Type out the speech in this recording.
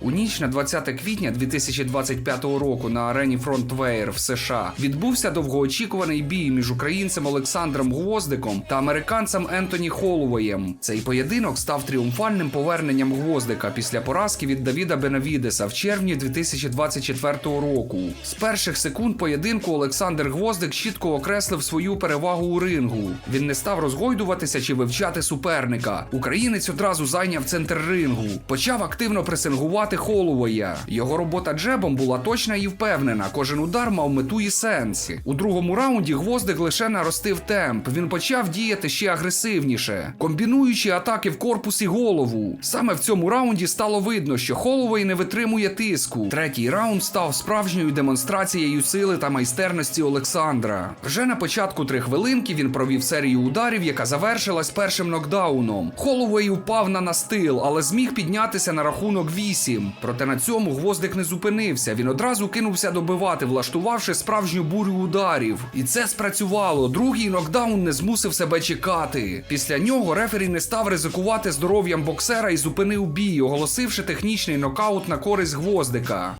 У ніч на 20 квітня 2025 року на арені Фронтвейр в США відбувся довгоочікуваний бій між українцем Олександром Гвоздиком та американцем Ентоні Холлоуеєм. Цей поєдинок став тріумфальним поверненням Гвоздика після поразки від Давіда Бенавідеса в червні 2024 року. З перших секунд поєдинку Олександр Гвоздик чітко окреслив свою перевагу у рингу. Він не став розгойдуватися чи вивчати суперника. Українець одразу зайняв центр рингу, почав активно пресингувати Холлоуея. Його робота джебом була точна і впевнена. Кожен удар мав мету і сенс. У другому раунді гвоздик лише наростив темп. Він почав діяти ще агресивніше, комбінуючи атаки в корпус і голову. Саме в цьому раунді стало видно, що Холлоуей не витримує тиску. Третій раунд став справжньою демонстрацією сили та майстерності Олександра. Вже на початку три хвилинки він провів серію ударів, яка завершилась першим нокдауном. Холлоуей упав на настил, але зміг піднятися на рахунок 8. Проте на цьому гвоздик не зупинився. Він одразу кинувся добивати, влаштувавши справжню бурю ударів. І це спрацювало. Другий нокдаун не змусив себе чекати. Після нього рефері не став ризикувати здоров'ям боксера і зупинив бій, оголосивши технічний нокаут на користь гвоздика.